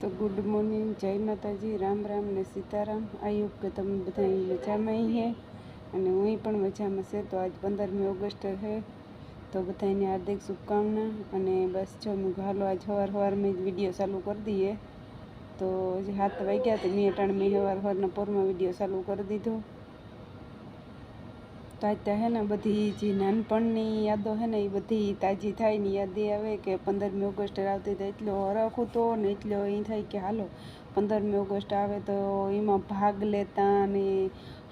તો good morning, જય માતાજી, રામ રામ ને સીતારામ. આયુબ કે તમે બધા મજામાં હે અને હું પણ મજામાં છે. તો આજ પંદરમી ઓગસ્ટ છે તો બધાને હાર્દિક શુભકામના અને બસ જો હું હાલો આજ સવાર સવારમાં જ વીડિયો ચાલુ કરી દઈએ તો હાથ વાગ્યા તો મેં અટાણ મેં સવાર સવારના પોરમાં વીડિયો ચાલુ કરી દીધો. તો અત્યારે હે ને, બધી જે નાનપણની યાદો હે ને, એ બધી તાજી થાય ને, યાદ આવે કે પંદરમી ઓગસ્ટ આવતી તો એટલો હરખ હતો ને, એટલો એ થાય કે હાલો, પંદરમી ઓગસ્ટ આવે તો એમાં ભાગ લેતા અને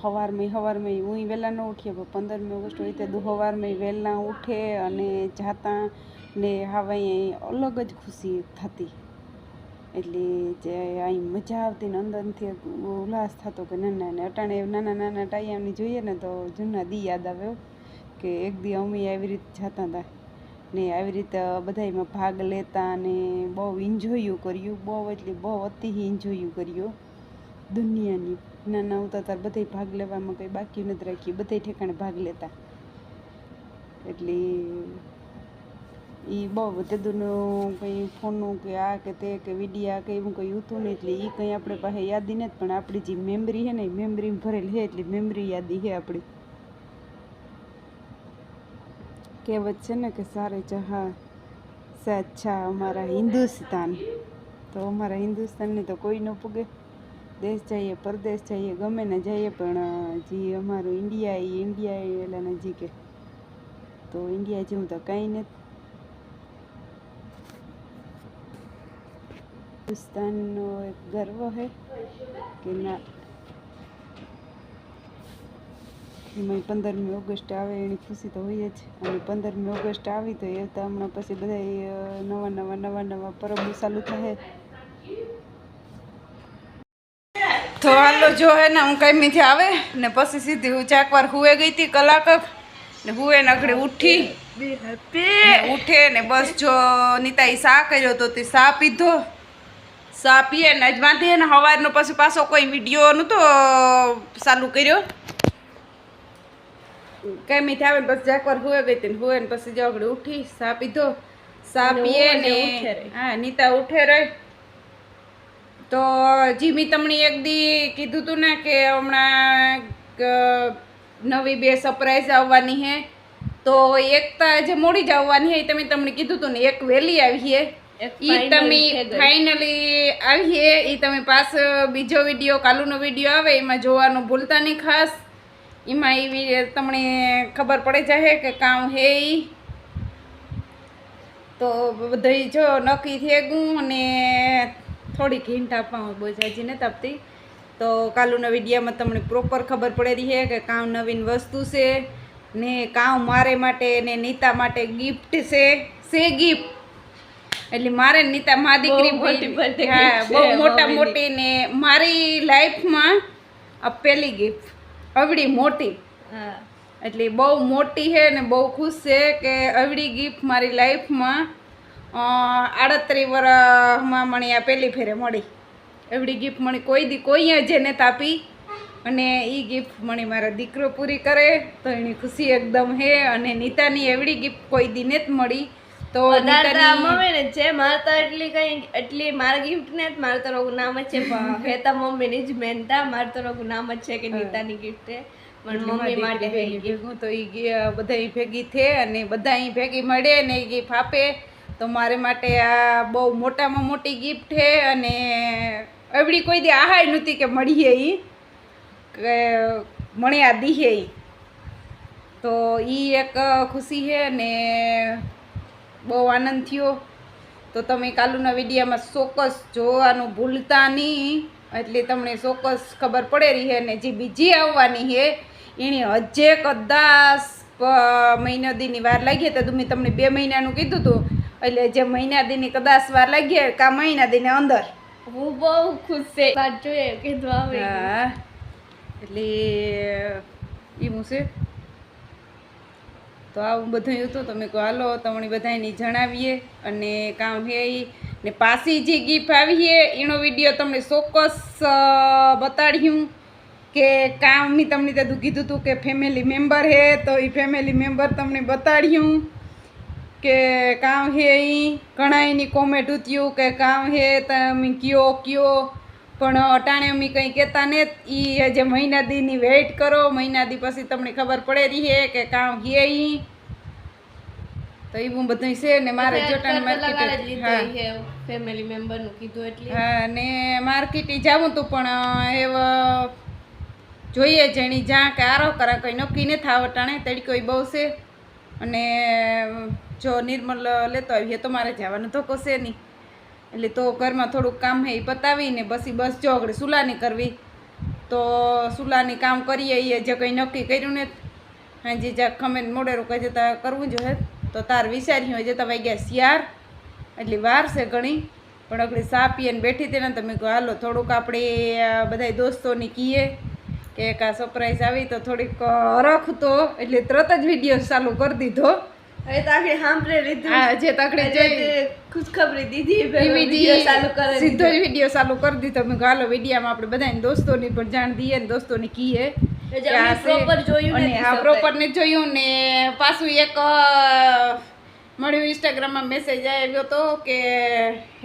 સવારમાં સવારમાં હું વહેલા ન ઉઠીએ, પણ પંદરમી ઓગસ્ટ હોય તો સવારમાં વહેલા ઉઠે અને જાતા ને હવે અલગ જ ખુશી થતી. એટલે જે અહીં મજા આવતી ને અંદરથી ઉલ્લાસ થતો કે નાના ના અટાણે નાના નાના ટાઈમની જોઈએ ને તો જૂના દી યાદ આવે કે એક દી અમે આવી રીતે જતા હતા ને આવી રીતે બધામાં ભાગ લેતા અને બહુ એન્જોયું કર્યું, બહુ એટલે બહુ અતિ એન્જોયું કર્યું. દુનિયાની નાના હતા તાર બધે ભાગ લેવામાં કંઈ બાકી નથી રાખ્યું બધા ઠેકાણે ભાગ લેતા. એટલે એ બહુ વધુનું કંઈ ફોનનું કે આ કે તે કે વિડીયા કે એવું કંઈ હતું નહીં એટલે એ કંઈ આપણે પાસે યાદી નથી. પણ આપણી જે મેમરી છે ને એ મેમરી ભરેલી છે એટલે મેમરી યાદી છે આપણી. કહેવત છે ને કે સારે જહા સે અમારા હિન્દુસ્તાન. તો અમારા હિન્દુસ્તાનની તો કોઈ ન પૂગે. દેશ જઈએ, પરદેશ જઈએ, ગમે ને જઈએ, પણ જે અમારું ઇન્ડિયા એ ઇન્ડિયા એ એટલે નજીક તો ઇન્ડિયા જેવું તો કાંઈ નથી. હિન્દુસ્તાનનો એક ગર્વ છે કે ના એમાં પંદરમી ઓગસ્ટ આવે એની ખુશી તો હોય જ અને પંદરમી ઓગસ્ટ આવી તો એ તો હમણાં પછી બધા નવા નવા નવા નવા પરબો ચાલુ થાય. તો હાલો જો હે ને હું કઈમીથી આવે ને પછી સીધી હું ચાકવાર હુએ ગઈ હતી કલાક ને હુએ ને ઉઠી. ઉઠે ને બસ જો નીતાઈ સા કર્યો તો તે સા પીધો. સા પીએ ને વાંધે ને સવારનો પછી પાછો કોઈ વીડિયો તો ચાલુ કર્યો. કઈ મીઠા આવે ને પછી જાકવાર હુએ ગઈ હતી હુએ ને પછી જગડે ઉઠી સા પીધો. સા પીએ ને હા નીતા ઉઠે રહી. તો જીમી તમને એક દી કીધું તું ને કે હમણાં નવી બે સરપ્રાઈઝ આવવાની હે. તો એક તો જે મોડી જ આવવાની હે તમે તમને કીધું તું ને એક વહેલી આવી હે. ઈ તમે ફાઇનલી આવી ઈ તમે પાસ બીજો વીડિયો કાલુનો વીડિયો આવે એમાં જોવાનું ભૂલતા નહીં ખાસ. એમાં એવી તમને ખબર પડે જાય કે કામ હે તો બધી જો નક્કી થઈ ગયું અને થોડીક હિંટ આપવા બોજાજી ને તપતી. તો કાલુના વિડીયામાં તમને પ્રોપર ખબર પડેલી છે કે કામ નવીન વસ્તુ છે ને કામ મારે માટે ને નીતા માટે ગિફ્ટ છે. છે ગિફ્ટ એટલે મારે નીતા મા દીકરી હા બહુ મોટા મોટી ને મારી લાઈફમાં આ પહેલી ગિફ્ટ અવડી મોટી. એટલે બહુ મોટી છે ને બહુ ખુશ છે કે અવડી ગિફ્ટ મારી લાઈફમાં આડત્રીસ વર્ષમાં મને આ પહેલી ફેરે મળી. એવડી ગિફ્ટ મને કોઈ દી કોઈ જેને તાપી અને એ ગિફ્ટ મને મારો દીકરો પૂરી કરે તો એની ખુશી એકદમ હે અને નીતાની એવડી ગિફ્ટ કોઈ દી ને જ મળી. તો પદાર્થ નીતાની મમ્મી ને છે. મારે તો એટલી કઈ એટલી મારા ગિફ્ટ ને મારે તો રોગું નામ જ છે. હેતા હે મમ્મી ની જ મહેનતા મારે તો રોગું નામ જ છે કે નીતાની ગિફ્ટ છે. પણ મમ્મી માટે ભેગું તો એ બધા ભેગી થે અને બધા અહીં ભેગી મળે ને એ ગિફ્ટ આપે. તો મારે માટે આ બહુ મોટામાં મોટી ગિફ્ટ છે અને એવડી કોઈ દી આહાય નહોતી કે મળીએ એ કે મળ્યા દીહે તો એ એક ખુશી છે ને બહુ આનંદ થયો. તો તમે કાલુના વિડીયામાં ચોક્કસ જોવાનું ભૂલતા નહીં. એટલે તમને ચોક્કસ ખબર પડે રહી છે ને જે બીજી આવવાની છે એણે હજે કદાચ મહિના દીની વાર લાગી તો મેં તમને બે મહિનાનું કીધું હતું. એટલે જે મહિના દીની કદાચ વાર લાગી કા મહિના દીને અંદર. હું બહુ ખુશ છે. વાત જોઈએ કીધું આવે હા. એટલે એવું છે તો આવું બધું હતું, તમે કહો, હાલો, તમને બધાને જણાવીએ. અને કામ હે ને પાછી જે ગિફ્ટ આવી છે એનો વીડિયો તમને ચોક્કસ બતાડ્યું કે કામ મેં તમને બધું કીધું હતું કે ફેમિલી મેમ્બર હે, તો એ ફેમિલી મેમ્બર તમને બતાડ્યું કે કામ હે એ ઘણા એની કોમેન્ટ ઉત્યું કે કામ હે, તમે કયો કયો. પણ અટાણે અમે કંઈ કહેતા ને ઈ જે મહિના દીની વેઇટ કરો મહિના દી પછી તમને ખબર પડે રહી હે કે કામ હે ઈ. તો એવું બધું છે ને મારે જોટાણ માર્કેટ હા. ફેમિલી મેમ્બરનું કીધું એટલે. હા ને માર્કેટે જાવું તું પણ એવ જોઈએ જેણી જ્યાં કે આરો કરા કંઈ નક્કી ને થાવ અટાણે તડકો બહુ છે. અને જો નિર્મલ લેતો આવીએ તો મારે જવાનું તો કશે નહીં. એટલે તો ઘરમાં થોડુંક કામ હે એ પતાવીને પછી બસ જો આપણે સુલાની કરવી. તો સુલાની કામ કરીએ એ જે કંઈ નક્કી કર્યું ને હાજી જ્યાં ખમેન મોડેરું કહે જતા કરવું જોઈએ તો તાર વિચાર્યું હોય જતા વાગ્યા શિયાર એટલી વાર છે ઘણી. પણ આપણે સાપીએ ને બેઠી તેને તમે કહો હાલો, થોડુંક આપણે બધા દોસ્તોની કહીએ કે એક આ સરપ્રાઈઝ આવી તો થોડીક હરખ તો એટલે તરત જ વીડિયો ચાલુ કરી દીધો. તો લીધું. આ જે તકડી જોઈ. ખુશખબરી દીધી વીડિયો ચાલુ કરે સીધો જ વીડિયો ચાલુ કરી દીધો. મેં કહ્યું વિડીયામાં આપણે બધાને દોસ્તોની પણ જાણ દઈએ ને દોસ્તોની કહીએ એટલે કે આ અમે છે. proper જોયું અને આ પ્રોપર ને જોયું ને પાછું એક મળ્યું ઇન્સ્ટાગ્રામમાં મેસેજ આવ્યો તો કે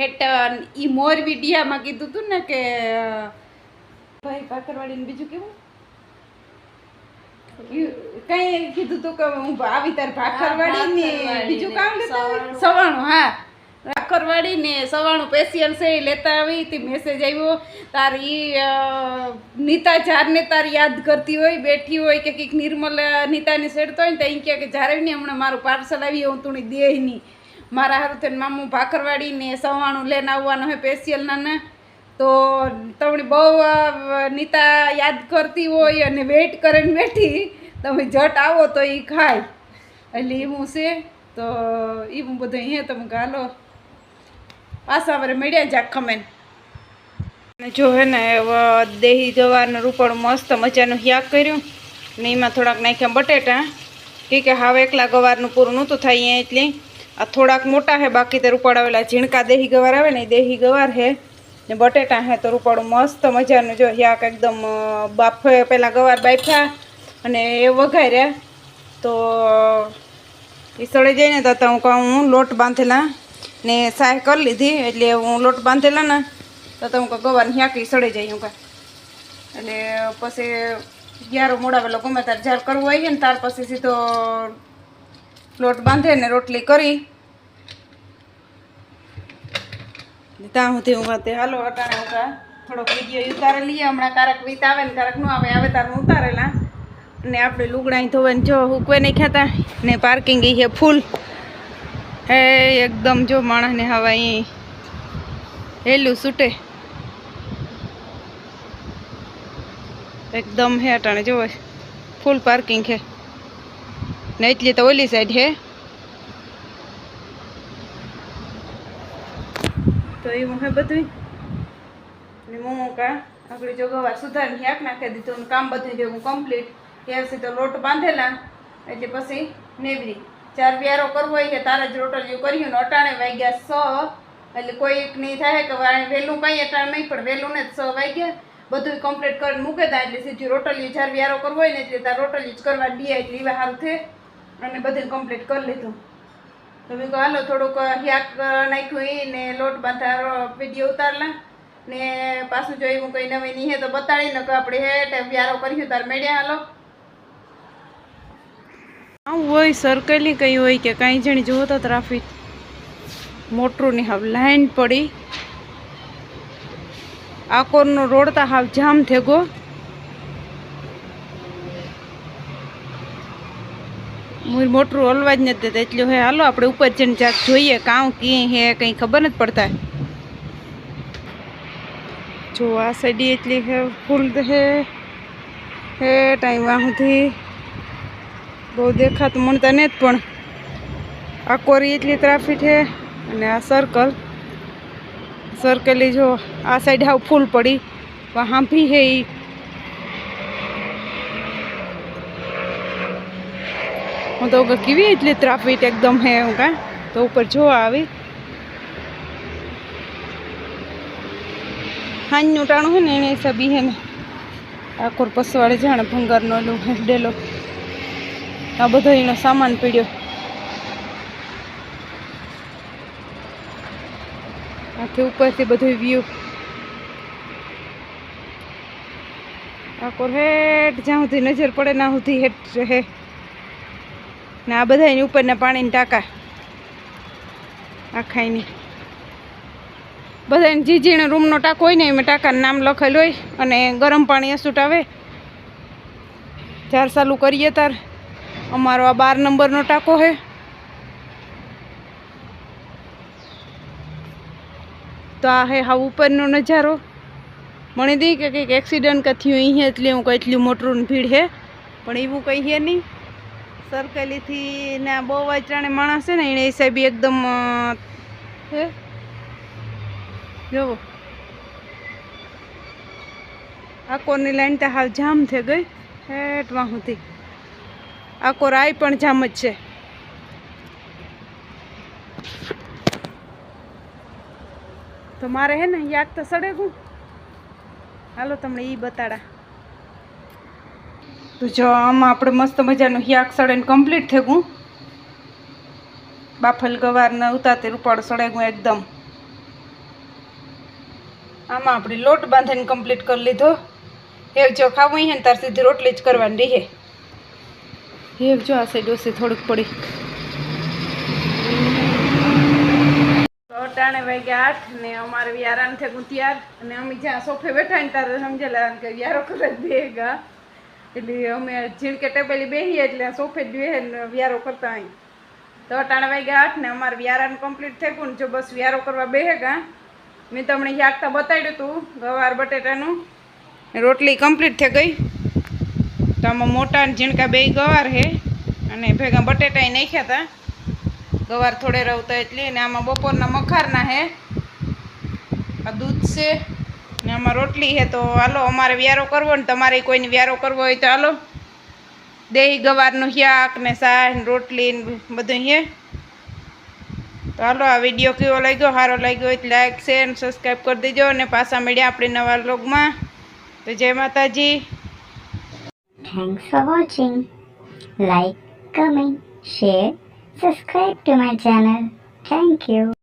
હેટ ઈ મોર વિડીયામાં કીધું હતું ને કે ભાઈ ભાખરવાડીને બીજું કેવું? કઈ કીધું તું કે હું આવી તાર ભાખરવાડી ને બીજું કામ લેતા સવાણું. હા. ભાખરવાડી ને સવાણું પેશિયલ છે એ લેતા આવી તે મેસેજ આવ્યો તાર નીતા જારને તાર યાદ કરતી હોય બેઠી હોય કે કંઈક નિર્મલ નીતાની સેડતો હોય ને તો ક્યાં કે જ્યારે ને હમણાં મારું પાર્સલ આવી હું તું દે નહીં મારા હારું થઈને મામું ભાખરવાડી ને સવાણું લઈને આવવાનું હોય પેશિયલના ના તો તમને બહુ નીતા યાદ કરતી હોય અને વેઇટ કરીને બેઠી, તમે જટ આવો તો એ ખાય. એટલે એવું છે, તો એવું બધું અહીંયા તમે ગાલો. પાછા વરે મળ્યા જા ખમેન. જો હે ને દેહી ગવારનું રૂપણ મસ્ત મજાનું હ્યાક કર્યું. ને એમાં થોડાક નાખ્યા બટેટા. કે કે હાવ એકલા ગવારનું પૂરું નહોતું થાય અહીંયા એટલે. આ થોડાક મોટા હે, બાકી તો રૂપાળાવેલા ઝીણકા દેહી ગવાર આવે ને, એ દેહી ગવાર હે. ને બટેટા હે તો રૂપાળું મસ્ત મજાનું જો યાક એકદમ બાફે પહેલાં ગવાર બાફ્યા અને એ વઘાર્યા તો એ સળી જાય ને તો હું કહું, હું લોટ બાંધેલા ને સાય કરી લીધી, એટલે હું લોટ બાંધેલા ને તો હું કહું ગવારની શાકી સળી જાય હું કા એટલે પછી ગ્યારો મોડાવેલો ગમે ત્યારે જ્યારે કરવું હોય ને, ત્યાર પછી સીધો લોટ બાંધે ને રોટલી કરી ને ત્યાં સુધી હું વાતે હાલો, અટાણે કા થોડોક વીડિયો ઉતારે લઈએ. હમણાં કારક વીત આવે ને કારક ન આવે આવે તાર ઉતારેલા. ને આપણે લુગડા ધોવાને જો હુકવે નહીં ખાતા. ને પાર્કિંગ એ ફૂલ હે, એકદમ જો માણસને હવા અહીં હેલું છૂટે એકદમ હે અટાણે, જોવે. ફૂલ પાર્કિંગ છે. ને એટલી તો ઓલી સાઈડ હે તો એવું હે બધું ને મોમો કા આપણે જો ગવાર સુધારીને હેક નાખી દીધું કામ બધું ભેગું કમ્પ્લીટ ત્યારથી તો લોટ બાંધેલા, એટલે પછી નેવરી. ચાર વ્યારો કરવો હોય કે તારે જ રોટલીઓ કર્યું ને અટાણે વાગ્યા સ, એટલે કોઈ નહીં થાય કે વહેલું કંઈ અટાણે નહીં, પણ વહેલું ને જ સ વાગ્યા. બધું કમ્પ્લીટ કરીને મૂકે તા એટલે સીધી રોટલી ચાર વ્યારો કરવો હોય ને એટલે તાર રોટલી જ કરવા દે એટલે એવા સારું થાય અને બધું કમ્પ્લીટ કરી લીધું. તો મેં કહું હાલો, થોડુંક હ્યાક નાખ્યું એ ને લોટ બાંધા વીડિયો ઉતારલા. ને પાછું જો એવું કંઈ નવી નહીં હે તો બતાડી નકો આપણે હેઠ વ્યારો કર્યું તાર મેળ્યા હાલો. આવું હોય સર્કલી કઈ હોય કે કાંઈ જણી, જુઓ તો ટ્રાફિક મોટરું ની હાવ લાઈન પડી. આકોરનો રોડ તો હાવ જામ થેગો. મુર મોટરું હલવા જ નથી દેતા. એટલું હે હાલો આપણે ઉપર જઈને જાત જોઈએ કાં કી હે, કંઈ ખબર નથી પડતા. જો આ સડી એટલી હે ફૂલ હે. હે, ટાઈમ સુધી. બહુ દેખાતું મળતા જ પણ આ કોરી એટલી ટ્રાફિક છે અને આ સર્કલ સર્કલી જો, આ સાઈડ હાવ ફૂલ પડી. પણ હાંભી હે ઈ હું તો કેવી એટલે ટ્રાફિક એકદમ હે હું કાં તો ઉપર જોવા આવી. હાંજનું ટાણું હોય ને એને હિસાબી હે ને આકોર પસવાડે જાણે ભંગારનો ઓલું હેડેલો આ બધો એનો સામાન પીડ્યો. આથી ઉપરથી બધો વ્યૂ આકોર હેઠ જ્યાં સુધી નજર પડે ના સુધી હેઠ રહે. ને આ બધા એની ઉપરના પાણીની ટાંકા. આખાઈની બધા જે જેણે રૂમનો ટાંકો હોય ને એમાં ટાંકાનું નામ લખેલું હોય અને ગરમ પાણી અસૂટ આવે. ચાર ચાલુ કરીએ તાર. અમારો આ બાર નંબરનો ટાંકો છે તો આ હે હા ઉપરનો નજારો. મને દી કે કંઈક એક્સિડન્ટ કે થયું અહીંયા એટલે હું કંઈ એટલું મોટરું ભીડ છે પણ એવું કંઈ હે નહીં. સરકેલીથી ને આ બહુ વાંચરાણે માણસ છે ને, એને હિસાબે એકદમ હે? જોવો. આકોરની લાઈન તો હાલ જામ થઈ ગઈ. હેઠ સુધી આકોર આય પણ જામ જ છે. તો મારે હે ને યાદ તો સડે ગું હાલો તમને એ બતાડા. તો જો આમાં આપણે મસ્ત મજાનું હિયાક સળાઈને કમ્પ્લીટ થઈ ગયું. બાફલ ગવારને ઉતાતે રૂપાળો સળાઈ ગયું એકદમ. આમાં આપણે લોટ બાંધીને કમ્પ્લીટ કરી લીધો. એક જો ખાવું હોય ને તાર સીધી રોટલી જ કરવાની રહે. એક જો આ સાઈડ ઓછી થોડીક પડી. અટાણે વાગ્યા આઠ ને અમારે આરામ થઈ ગયું ત્યાર. અને અમે જ્યાં સોફે બેઠા ને ત્યારે સમજેલા કે વ્યારો કરે બેગા એટલે અમે જીણકે ટેબલી બેહીએ એટલે સોફે જ બેહે વ્યારો કરતા અહીં તો અટાણા વાગ્યા આઠ ને અમારે વ્યારાને કમ્પ્લીટ થઈ ગયું જો બસ વ્યારો કરવા બેહે ગા. મેં તમને યાગતા બતાડ્યું હતું ગવાર બટેટાનું. રોટલી કમ્પ્લીટ થઈ ગઈ. તો આમાં મોટા ઝીણકા બે ગવાર હે, અને ભેગા બટેટા નાખ્યા હતા ગવાર થોડે રહતા એટલે અને આમાં બપોરના મખારના હે. આ દૂધ છે. ને આમાં રોટલી છે તો હાલો, અમારે વ્યારો કરવો ને તમારે કોઈને વ્યારો કરવો હોય તો હાલો. દેહી ગવારનું શાક ને શાક ને રોટલી ને બધું છે. તો હાલો, આ વીડિયો કેવો લાગ્યો? સારો લાગ્યો હોય તો લાઈક, શેર ને સબસ્ક્રાઈબ કરી દેજો અને પાછા મળ્યા આપણે નવા લોગમાં તો જય માતાજી. Thanks for watching like comment share subscribe to my channel thank you.